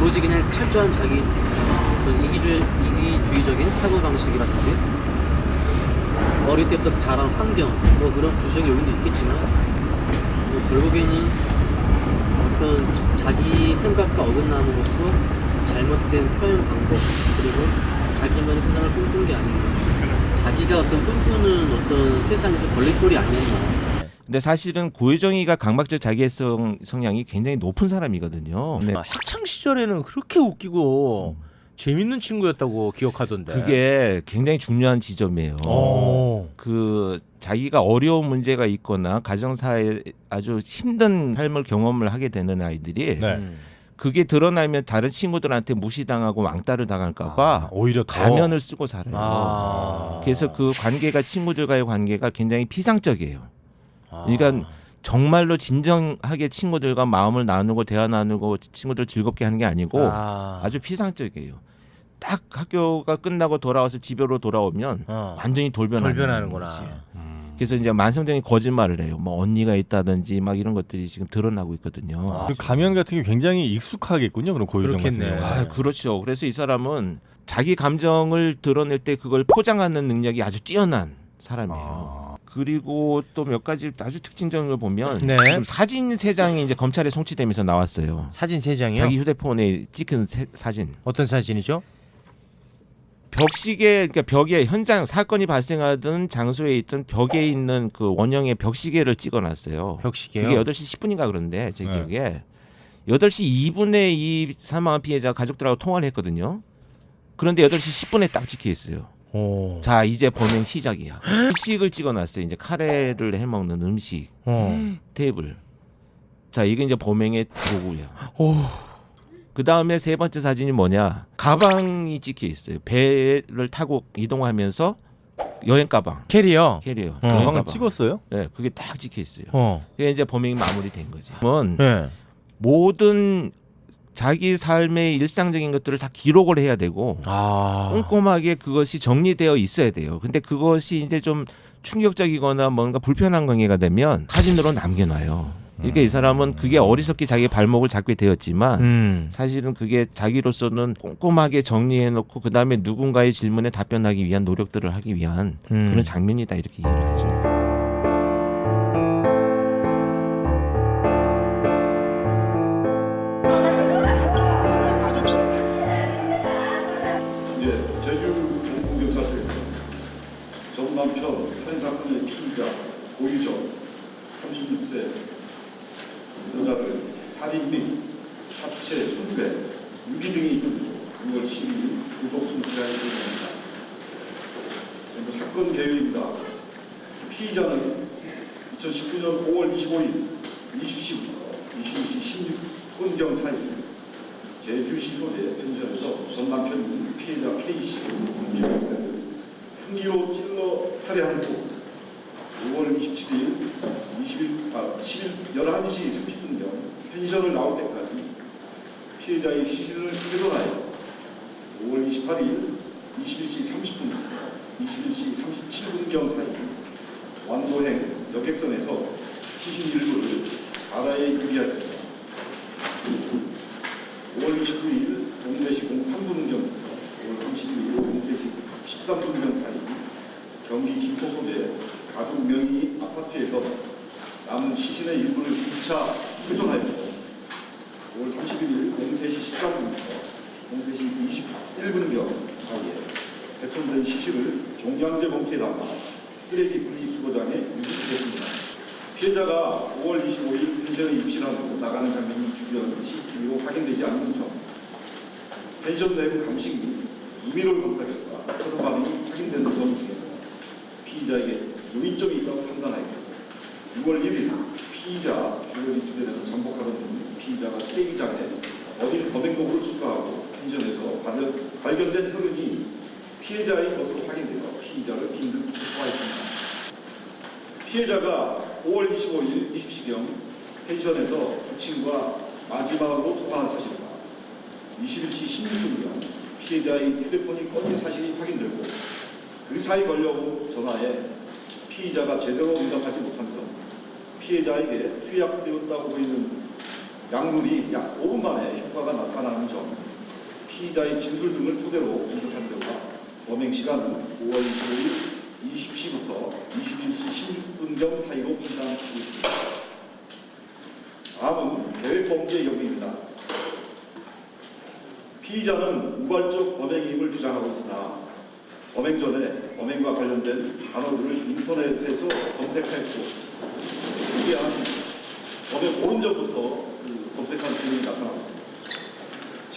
오로지 그냥 철저한 자기 어떤 이기주의, 이기주의적인 사고 방식이라든지 어릴 때부터 자란 환경 뭐 그런 부수적 요인도 있겠지만 뭐 결국에는 어떤 자- 자기 생각과 어긋남으로써 잘못된 표현 방법 그리고 자기만의 세상을 꿈꾸는 게 아닌가 자기가 어떤 꿈꾸는 어떤 세상에서 걸림돌이 아니었나 근데 사실은 고효정이가 강박적 자기애성 성향이 굉장히 높은 사람이거든요. 네. 아, 학창 시절에는 그렇게 웃기고 재밌는 친구였다고 기억하던데. 그게 굉장히 중요한 지점이에요. 어. 그 자기가 어려운 문제가 있거나 가정사에 아주 힘든 삶을 경험을 하게 되는 아이들이 네. 음. 그게 드러나면 다른 친구들한테 무시당하고 왕따를 당할까봐 아, 오히려 더 가면을 쓰고 살아요. 아. 그래서 그 관계가 친구들과의 관계가 굉장히 피상적이에요. 아. 그러니까 정말로 진정하게 친구들과 마음을 나누고 대화 나누고 친구들 즐겁게 하는 게 아니고 아. 아주 피상적이에요. 딱 학교가 끝나고 돌아와서 집으로 돌아오면 어. 완전히 돌변하는 돌변하는구나. 거지. 음. 그래서 이제 만성적인 거짓말을 해요. 뭐 언니가 있다든지 막 이런 것들이 지금 드러나고 있거든요. 아. 그 가면 같은 게 굉장히 익숙하겠군요. 그럼 고유정 같은 그렇겠네. 경우. 아, 그렇죠. 그래서 이 사람은 자기 감정을 드러낼 때 그걸 포장하는 능력이 아주 뛰어난 사람이에요. 아. 그리고 또 몇 가지 아주 특징적인 걸 보면 네. 지금 사진 세 장이 이제 검찰에 송치되면서 나왔어요. 사진 세 장이요? 자기 휴대폰에 찍힌 세- 사진. 어떤 사진이죠? 벽시계 그러니까 벽에 현장 사건이 발생하던 장소에 있던 벽에 있는 그 원형의 벽시계를 찍어놨어요. 벽시계요. 이게 8시 10분인가 그런데 제 네. 기억에 8시 2분에 이 사망한 피해자 가족들하고 통화를 했거든요. 그런데 8시 10분에 딱 찍혀 있어요. 오. 자 이제 범행 시작이야. 음식을 찍어놨어요. 이제 카레를 해먹는 음식 어. 테이블. 자 이게 이제 범행의 도구야. 오. 그 다음에 세 번째 사진이 뭐냐? 가방이 찍혀 있어요. 배를 타고 이동하면서 여행 가방, 캐리어. 캐리어, 어. 여행 가방. 찍었어요? 네, 그게 딱 찍혀 있어요. 어. 그게 이제 범행이 마무리된 거지. 그러면 네. 모든 자기 삶의 일상적인 것들을 다 기록을 해야 되고 아. 꼼꼼하게 그것이 정리되어 있어야 돼요. 근데 그것이 이제 좀 충격적이거나 뭔가 불편한 관계가 되면 사진으로 남겨놔요. 그러니까 이 사람은 그게 어리석게 자기 발목을 잡게 되었지만 음. 사실은 그게 자기로서는 꼼꼼하게 정리해놓고 그 다음에 누군가의 질문에 답변하기 위한 노력들을 하기 위한 음. 그런 장면이다 이렇게 이해를 하죠. 사건 개요입니다. 피의자는 2019년 5월 25일 20시부터 22시 16분경 사이 제주시 소재 편의점에서 전 남편 피해자 K씨 36세를 흉기로 찔러 살해한 후 5월 27일 20일, 아, 10일 11시 30분경 펜션을 나올 때까지 피해자의 시신을 훼손하여 5월 28일 21시 30분부터 21시 37분경 사이 완도행 여객선에서 시신 일부를 바다에 유리하였습니다. 5월 29일 오후 4시 03분경부터 5월 31일 오후 3시 13분경 사이 경기 김포소재 가족 명의 아파트에서 남은 시신의 일부를 2차 훼손하였고 5월 31일 03시 13분부터 03시 21분경 사이에 훼손된 시신을 종량제 봉투에 담아 쓰레기 분리수거장에 유기했습니다. 피해자가 5월 25일 펜션에 입실한 후 나가는 장면이 주변 CCTV로 확인되지 않는 점, 펜션 내부 감식 및 이미롤 검사 결과 반응이 확인되는 점 중에서 피의자에게 요인점이 있다고 판단하였고 6월 1일 피의자 주거지 주변에서 잠복하던 중 피의자가 쓰레기장에 어린 범행도구를 수거하고 펜션에서 발견, 발견된 혈흔이 피해자의 것으로 확인되어 피의자를 긴급 체포하였습니다. 피해자가 5월 25일 20시경 펜션에서 부친과 마지막으로 통화한 사실과 21시 16분경 피해자의 휴대폰이 꺼진 사실이 확인되고 그 사이 걸려온 전화에 피의자가 제대로 응답하지 못한 점, 피해자에게 투약되었다고 보이는 약물이 약 5분 만에 효과가 나타나는 점, 피의자의 진술 등을 토대로 공격한 결과 범행 시간은 5월 25일 20시부터 21시 16분경 사이로 판단하고 있습니다. 다음은 계획범죄 여부입니다. 피의자는 우발적 범행임을 주장하고 있으나 범행 전에 범행과 관련된 단어들을 인터넷에서 검색하였고 이게 한 범행 오른 전부터 그 검색한 기록이 나타나고 있습니다.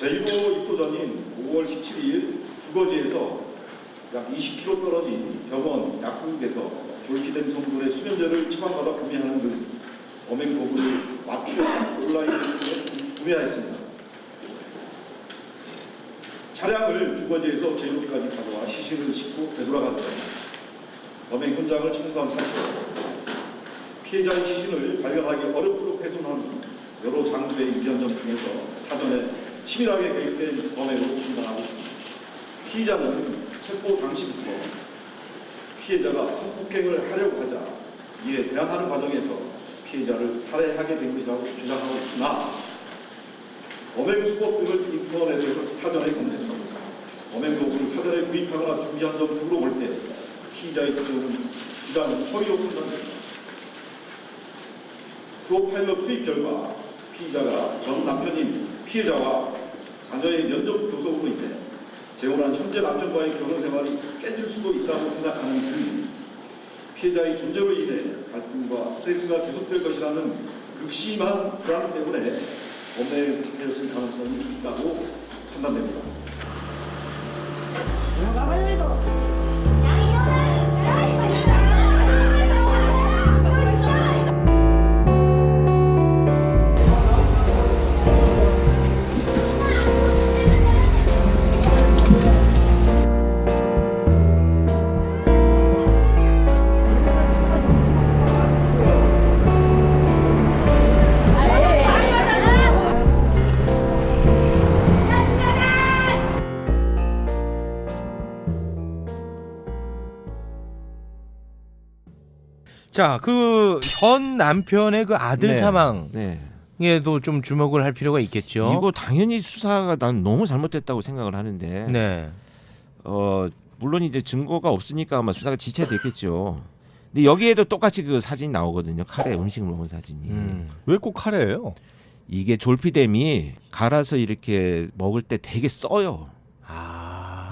제1호 입도 전인 5월 17일 주거지에서 약 20km 떨어진 병원 약국에서 졸기된 성분의 수면제를 처방받아 구매하는 등 범행 도구를 맞추어 온라인을 통해 구매하였습니다. 차량을 주거지에서 제1호까지 가져와 시신을 싣고 되돌아간 후 범행 현장을 청소한 사실 피해자의 시신을 발견하기 어렵도록 훼손한 여러 장소의 위헌점 등에서 사전에 치밀하게 계획된 범행으로 판단하고 있습니다. 피의자는 체포 당시부터 피해자가 성폭행을 하려고 하자 이에 대항하는 과정에서 피해자를 살해하게 된 것이라고 주장하고 있으나 범행 수법 등을 인터넷에서 사전에 검색하고 범행 도구를 사전에 구입하거나 준비한 점 등으로 볼 때 피의자의 주장은 주장은 허위로 판단됩니다. 프로파일러 투입 결과 피의자가 전 남편인 피해자와 자녀의 면접 교섭으로 인해 재혼한 현재 남편과의 결혼 생활이 깨질 수도 있다고 생각하는 등 피해자의 존재로 인해 갈등과 스트레스가 계속될 것이라는 극심한 불안 때문에 범행되었을 가능성이 있다고 판단됩니다. 자, 그 현 남편의 그 아들 네. 사망에도 네. 좀 주목을 할 필요가 있겠죠. 이거 당연히 수사가 난 너무 잘못됐다고 생각을 하는데 네. 어 물론 이제 증거가 없으니까 아마 수사가 지체됐겠죠. 근데 여기에도 똑같이 그 사진이 나오거든요. 카레 음식을 먹은 사진이. 음. 왜 꼭 카레예요? 이게 졸피뎀이 갈아서 이렇게 먹을 때 되게 써요.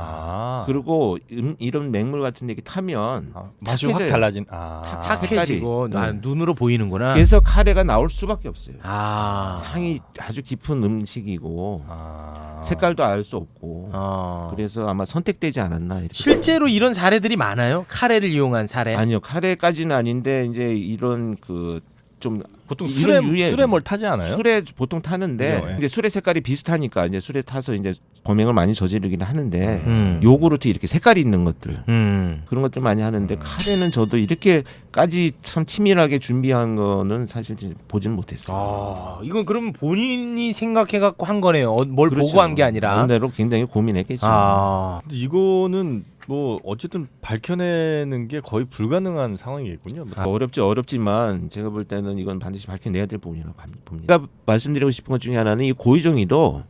아. 아, 그리고 음, 이런 맹물 같은 데 이렇게 타면 아, 맛이 확 탁해져요. 달라진. 아, 탁- 탁해지고 색깔이. 아, 네. 눈으로 보이는구나. 그래서 카레가 나올 수밖에 없어요. 아. 향이 아주 깊은 음식이고 아. 색깔도 알 수 없고 어. 그래서 아마 선택되지 않았나 이렇게. 실제로 이런 사례들이 많아요. 카레를 이용한 사례. 아니요 카레까지는 아닌데 이제 이런 그 좀 보통 이런 술에 유해- 술에 뭘 타지 않아요? 술에 보통 타는데 그죠, 예. 이제 술의 색깔이 비슷하니까 이제 술에 타서 이제 범행을 많이 저지르긴 하는데 음. 요구르트 이렇게 색깔이 있는 것들 음. 그런 것들 많이 하는데 카레는 저도 이렇게까지 참 치밀하게 준비한 거는 사실 이제 보지는 못했어요. 아, 이건 그럼 본인이 생각해 갖고 한 거네요. 어, 뭘 그렇죠. 보고 한 게 아니라. 나름대로 굉장히 고민했겠죠. 아. 근데 이거는 뭐 어쨌든 밝혀내는 게 거의 불가능한 상황이겠군요. 아, 어렵지 어렵지만 제가 볼 때는 이건 반드시 밝혀내야 될 부분이라고 봅- 봅니다. 제가 말씀드리고 싶은 것 중에 하나는 이 고의정의도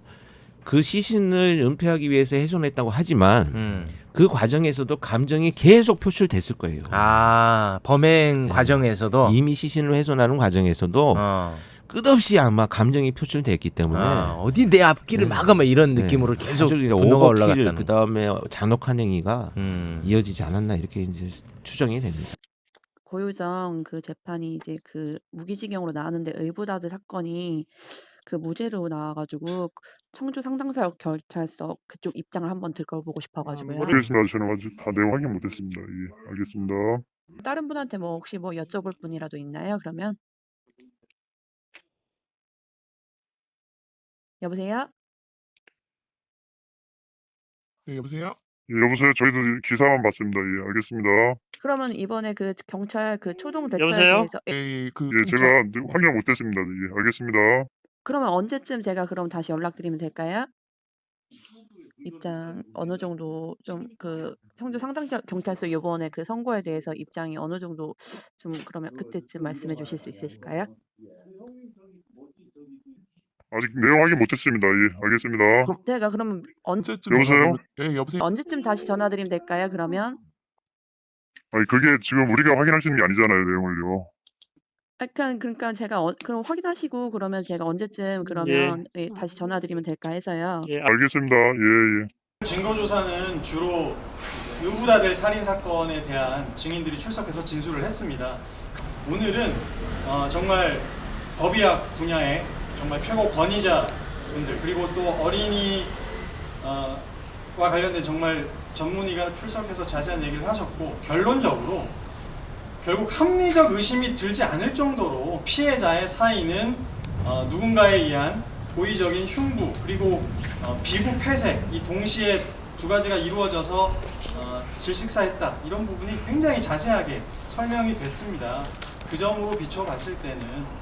그 시신을 은폐하기 위해서 훼손했다고 하지만 음. 그 과정에서도 감정이 계속 표출됐을 거예요. 아, 범행 네. 과정에서도 이미 시신을 훼손하는 과정에서도 어. 끝없이 아마 감정이 표출됐기 때문에 아, 어디 내 앞길을 네. 막아 막 이런 네. 느낌으로 계속 분노가 올라갔다는. 그 다음에 잔혹한 행위가 음. 이어지지 않았나 이렇게 이제 추정이 됩니다. 고유정 그 재판이 이제 그 무기징역으로 나왔는데 의부다들 사건이 그 무죄로 나와가지고 청주 상당사역 경찰서 그쪽 입장을 한번 들어보고 싶어가지고요. 모르겠습니다. 저는 아직 다 내용 확인 못했습니다. 예, 알겠습니다. 다른 분한테 뭐 혹시 뭐 여쭤볼 분이라도 있나요? 그러면 여보세요? 네, 여보세요? 예, 여보세요. 저희도 기사만 봤습니다. 예, 알겠습니다. 그러면 이번에 그 경찰 그 초동 대처에 여보세요? 대해서 예, 예, 그 예, 제가 확인 못했습니다. 예, 알겠습니다. 그러면 언제쯤 제가 그럼 다시 연락드리면 될까요? 입장 어느 정도 좀 그 청주 상당 경찰서 이번에 그 선거에 대해서 입장이 어느 정도 좀 그러면 그때쯤 말씀해 주실 수 있으실까요? 아직 내용 확인 못했습니다. 예, 알겠습니다. 제가 그러면 언, 언제쯤 여보세요? 예, 여보세요. 언제쯤 다시 전화드리면 될까요? 그러면 아니 그게 지금 우리가 확인할 수 있는 게 아니잖아요, 내용을요. 약간 그러니까 제가 어, 그럼 확인하시고 그러면 제가 언제쯤 그러면 예, 다시 전화드리면 될까 해서요. 알겠습니다. 예, 예. 증거 조사는 주로 의구다될 살인 사건에 대한 증인들이 출석해서 진술을 했습니다. 오늘은 어, 정말 법의학 분야의 정말 최고 권위자 분들 그리고 또 어린이 어, 와 관련된 정말 전문의가 출석해서 자세한 얘기를 하셨고 결론적으로 결국 합리적 의심이 들지 않을 정도로 피해자의 사인은 어, 누군가에 의한 고의적인 흉부 그리고 어, 비부 폐색 이 동시에 두 가지가 이루어져서 어, 질식사했다 이런 부분이 굉장히 자세하게 설명이 됐습니다. 그 점으로 비춰봤을 때는 음,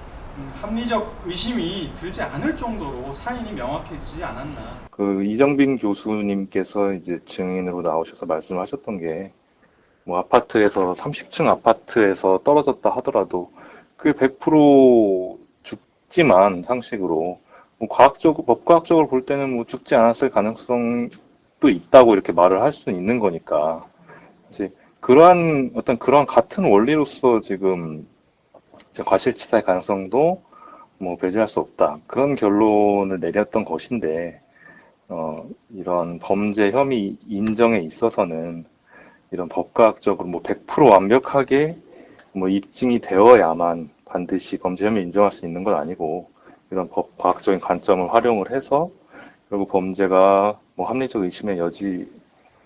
합리적 의심이 들지 않을 정도로 사인이 명확해지지 않았나. 그 이정빈 교수님께서 이제 증인으로 나오셔서 말씀하셨던 게 뭐 아파트에서 30층 아파트에서 떨어졌다 하더라도 그게 100% 죽지만 상식으로 뭐 과학적 법과학적으로 볼 때는 뭐 죽지 않았을 가능성도 있다고 이렇게 말을 할 수는 있는 거니까. 이제 그러한 어떤 그런 같은 원리로서 지금 과실치사의 가능성도 뭐 배제할 수 없다. 그런 결론을 내렸던 것인데 어, 이런 범죄 혐의 인정에 있어서는 이런 법과학적으로 뭐 100% 완벽하게 뭐 입증이 되어야만 반드시 범죄 혐의 인정할 수 있는 건 아니고 이런 법 과학적인 관점을 활용을 해서 결국 범죄가 뭐 합리적 의심의 여지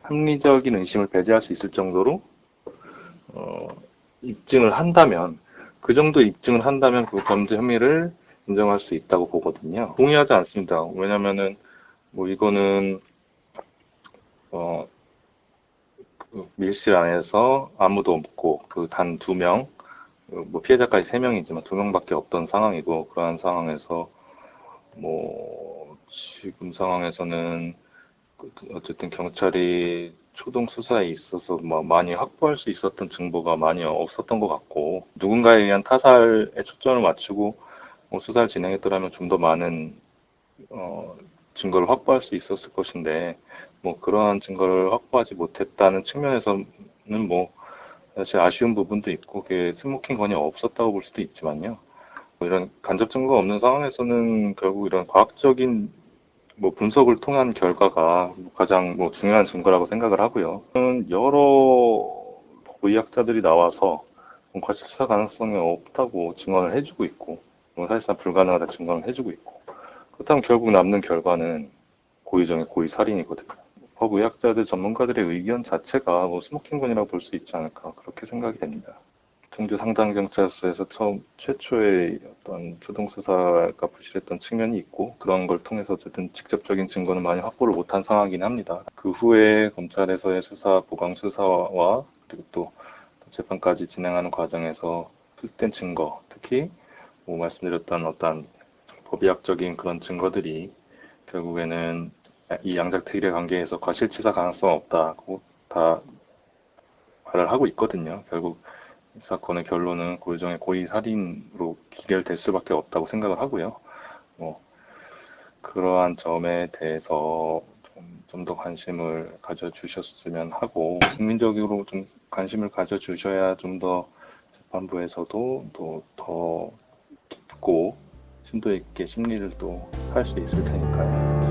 합리적인 의심을 배제할 수 있을 정도로 어, 입증을 한다면 그 정도 입증을 한다면 그 범죄 혐의를 인정할 수 있다고 보거든요. 동의하지 않습니다. 왜냐면은 뭐 이거는 어, 그 밀실 안에서 아무도 없고 그 단 두 명, 그뭐 피해자까지 세 명이지만 두 명밖에 없던 상황이고 그러한 상황에서 뭐 지금 상황에서는 그 어쨌든 경찰이 초동 수사에 있어서 뭐 많이 확보할 수 있었던 정보가 많이 없었던 것 같고 누군가에 의한 타살에 초점을 맞추고 뭐 수사를 진행했더라면 좀 더 많은 어, 증거를 확보할 수 있었을 것인데 뭐 그러한 증거를 확보하지 못했다는 측면에서는 뭐 사실 아쉬운 부분도 있고 그게 스모킹 건이 없었다고 볼 수도 있지만요. 뭐 이런 간접 증거가 없는 상황에서는 결국 이런 과학적인 뭐 분석을 통한 결과가 가장 뭐 중요한 증거라고 생각을 하고요. 여러 의학자들이 나와서 뭐 과실치사 가능성이 없다고 증언을 해주고 있고 뭐 사실상 불가능하다 증언을 해주고 있고 그렇다면 결국 남는 결과는 고의정의 고의 살인이거든요. 법의학자들 전문가들의 의견 자체가 뭐 스모킹건이라고 볼 수 있지 않을까 그렇게 생각이 됩니다. 청주 상당경찰서에서 처음 최초의 어떤 초동 수사가 부실했던 측면이 있고 그런 걸 통해서 어쨌든 직접적인 증거는 많이 확보를 못한 상황이긴 합니다. 그 후에 검찰에서의 수사 보강 수사와 그리고 또 재판까지 진행하는 과정에서 투입된 증거, 특히 뭐 말씀드렸던 어떤 법의학적인 그런 증거들이 결국에는 이 양자특일의 관계에서 과실치사 가능성 없다고 다 말을 하고 있거든요. 결국 이 사건의 결론은 고의정의 고의 살인으로 기결될 수밖에 없다고 생각을 하고요. 뭐 그러한 점에 대해서 좀더 관심을 가져주셨으면 하고 국민적으로 좀 관심을 가져주셔야 좀 더 재판부에서도 또 더 깊고 심도 있게 심리를 또 할 수 있을 테니까요.